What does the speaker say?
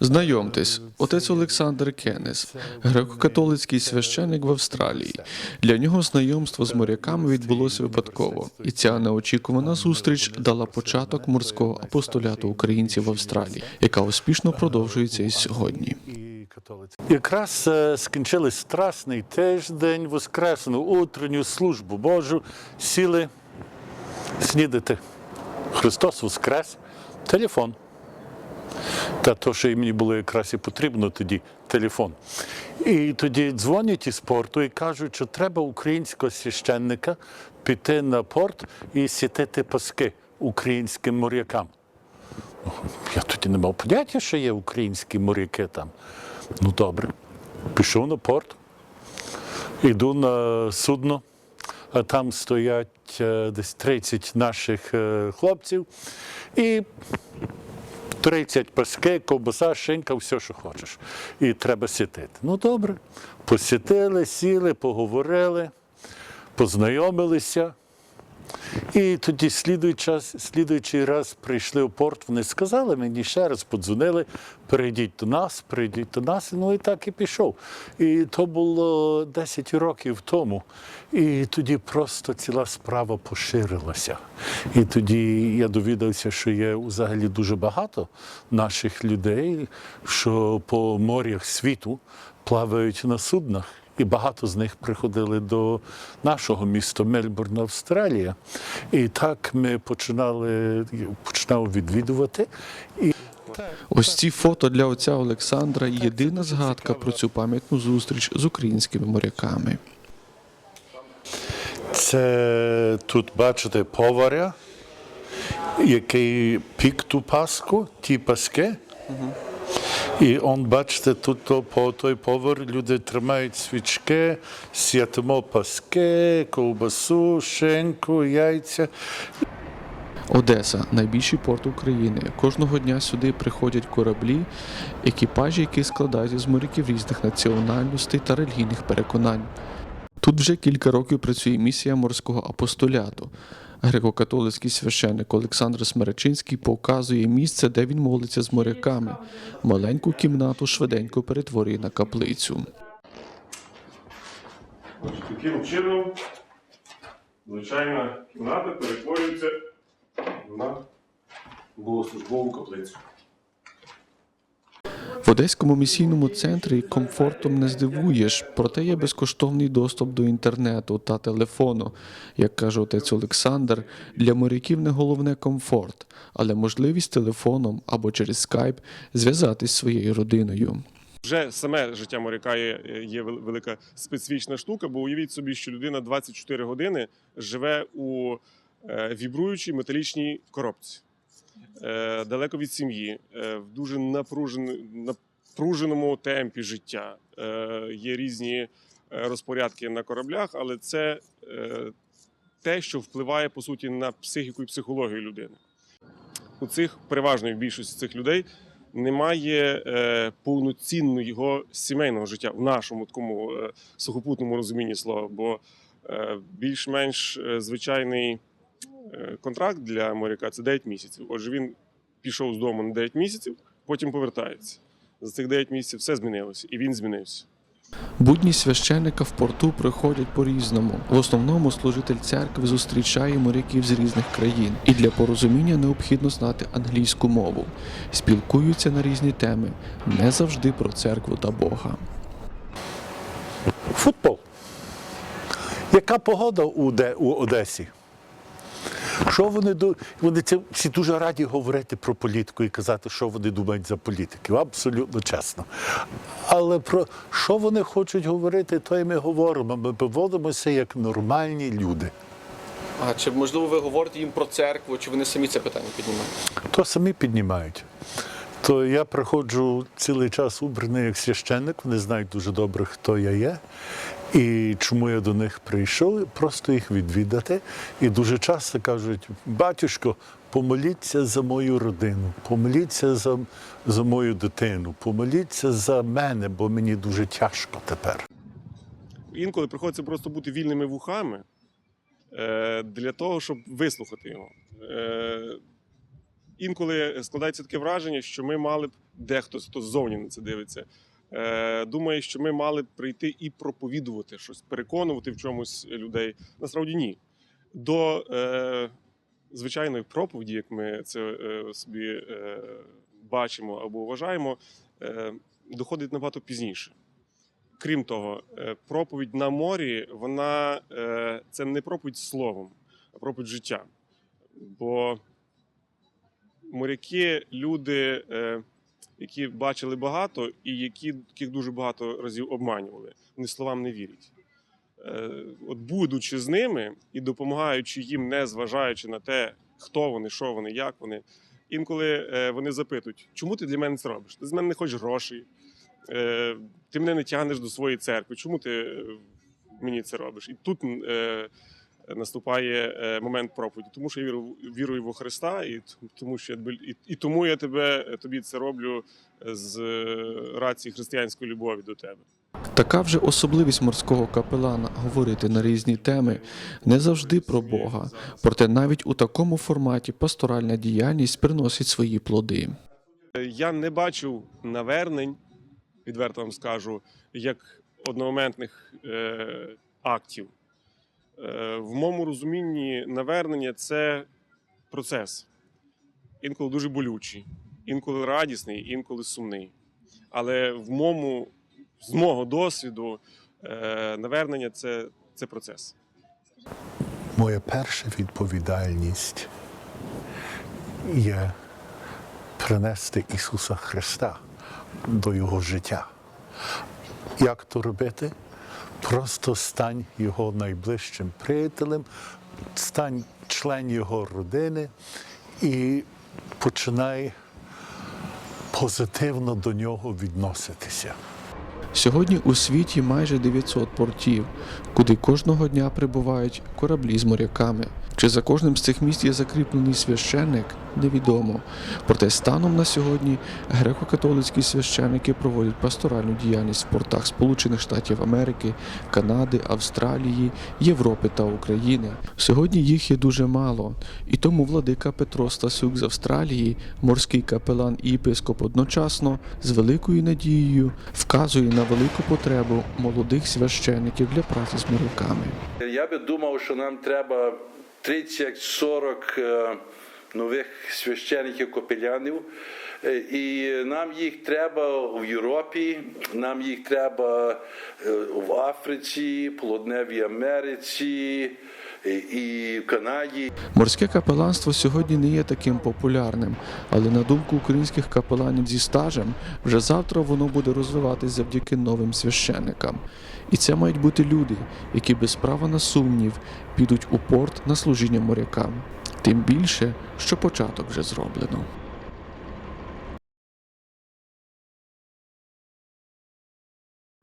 Знайомтесь, отець Олександр Кенес, греко-католицький священик в Австралії. Для нього знайомство з моряками відбулося випадково, і ця неочікувана зустріч дала початок морського апостоляту українців в Австралії, яка успішно продовжується і сьогодні. Якраз е, скінчили страсний тиждень, воскресну утренню службу Божу, сіли снідати. Христос воскрес, телефон. Та то, що і мені було якраз і потрібно тоді телефон. І тоді дзвонять із порту і кажуть, що треба українського священника піти на порт і сітити паски українським морякам. Я тоді не мав поняття, що є українські моряки там. Ну добре. Пішов на порт, іду на судно, а там стоять е, десь 30 наших е, хлопців і 30 паски, ковбаса, шинка, все, що хочеш. І треба сітити. Ну добре. Посітили, сіли, поговорили, познайомилися. І тоді слідуючий, раз прийшли в порт, вони сказали мені ще раз, подзвонили, перейдіть до нас, перейдіть до нас. Ну і так і пішов. І то було 10 років тому. І тоді просто ціла справа поширилася. І тоді я довідався, що є взагалі дуже багато наших людей, що по морях світу плавають на суднах. І багато з них приходили до нашого міста Мельбурн, Австралія. І так ми починали починав відвідувати. І Ось ці фото для отця Олександра єдина згадка про цю пам'ятну зустріч з українськими моряками. це тут бачите поваря, який пік ту паску, ті паски. І он, бачите, тут то, по той повар люди тримають свічки, святимо паски, ковбасу, шинку, яйця. Одеса найбільший порт України. Кожного дня сюди приходять кораблі, екіпажі, які складаються з моряків різних національностей та релігійних переконань. Тут вже кілька років працює місія морського апостоляту. Греко-католицький священник Олександр Смеречинський показує місце, де він молиться з моряками. Маленьку кімнату швиденько перетворює на каплицю. Таким чином звичайна кімната перетворюється на богослужбову каплицю. В Одеському місійному центрі комфортом не здивуєш, проте є безкоштовний доступ до інтернету та телефону. Як каже отець Олександр, для моряків не головне комфорт, але можливість телефоном або через скайп зв'язатись зі своєю родиною. Вже саме життя моряка є, є велика специфічна штука, бо уявіть собі, що людина 24 години живе у е, вібруючій металічній коробці, далеко від сім'ї, е, в дуже напруженому темпі життя. Е, є різні е, розпорядки на кораблях, але це е, те, що впливає по суті на психіку і психологію людини. У цих переважної більшості цих людей немає е, повноцінного сімейного життя в нашому такому е, сухопутному розумінні слова. Бо е, більш-менш е, звичайний е, контракт для моряка це 9 місяців. Отже, він пішов з дому на 9 місяців, потім повертається. За цих 9 місяців все змінилося, і він змінився. Будні священника в порту проходять по-різному. В основному служитель церкви зустрічає моряків з різних країн, і для порозуміння необхідно знати англійську мову. Спілкуються на різні теми, не завжди про церкву та Бога. Футбол. Яка погода у Одесі? Що вони ду- вони це всі дуже раді говорити про політику і казати, що вони думають за політиків, абсолютно чесно. Але про що вони хочуть говорити, то і ми говоримо. Ми поводимося як нормальні люди. А чи можливо ви говорите їм про церкву, чи вони самі це питання піднімають? То самі піднімають. То я приходжу цілий час убраний як священник, вони знають дуже добре, хто я є. І чому я до них прийшов, просто їх відвідати. І дуже часто кажуть: батюшко, помоліться за мою родину, помоліться за, за мою дитину, помоліться за мене, бо мені дуже тяжко тепер. Інколи приходиться просто бути вільними вухами е, для того, щоб вислухати його. Е, інколи складається таке враження, що ми мали б дехто хто ззовні на це дивиться. Е, думає, що ми мали б прийти і проповідувати щось, переконувати в чомусь людей. Насправді ні. До е, звичайної проповіді, як ми це е, собі е, бачимо або вважаємо, е, доходить набагато пізніше. Крім того, е, проповідь на морі, вона е, це не проповідь словом, а проповідь життя. Бо моряки люди, е, які бачили багато і які, яких дуже багато разів обманювали. Вони словам не вірять. Е, От будучи з ними і допомагаючи їм, не зважаючи на те, хто вони, що вони, як вони. Інколи е, вони запитують, чому ти для мене це робиш? Ти з мене не хочеш грошей, е, ти мене не тягнеш до своєї церкви. Чому ти мені це робиш? І тут наступає е, момент проповіді, тому що я віру, вірую во Христа, і тому що я і, і тому я тебе тобі це роблю з е, рації християнської любові до тебе. Така вже особливість морського капелана говорити на різні теми не завжди про Бога, проте навіть у такому форматі пасторальна діяльність приносить свої плоди. Е, Я не бачив навернень, відверто вам скажу, як одномоментних е, актів. Е, в моєму розумінні навернення це процес. Інколи дуже болючий, інколи радісний, інколи сумний. Але в моєму, з мого досвіду, е, навернення це, це процес. Моя перша відповідальність є принести Ісуса Христа до Його життя. Як то робити? Просто стань Його найближчим приятелем, стань член Його родини і починай позитивно до нього відноситися. Сьогодні у світі майже 900 портів, куди кожного дня прибувають кораблі з моряками. Чи за кожним з цих міст є закріплений священник, невідомо. Проте станом на сьогодні греко-католицькі священники проводять пасторальну діяльність в портах Сполучених Штатів Америки, Канади, Австралії, Європи та України. Сьогодні їх є дуже мало, і тому владика Петро Стасюк з Австралії, морський капелан і єпископ одночасно з великою надією вказує на велику потребу молодих священиків для праці з моряками. Я би думав, що нам треба 30-40 е, нових священиків капелянів. Е, І нам їх треба в Європі, нам їх треба е, в Африці, Полудневій Америці е, і в Канаді. Морське капеланство сьогодні не є таким популярним, але на думку українських капеланів зі стажем, вже завтра воно буде розвиватись завдяки новим священникам. І це мають бути люди, які без права на сумнів підуть у порт на служіння морякам. Тим більше, що початок вже зроблено.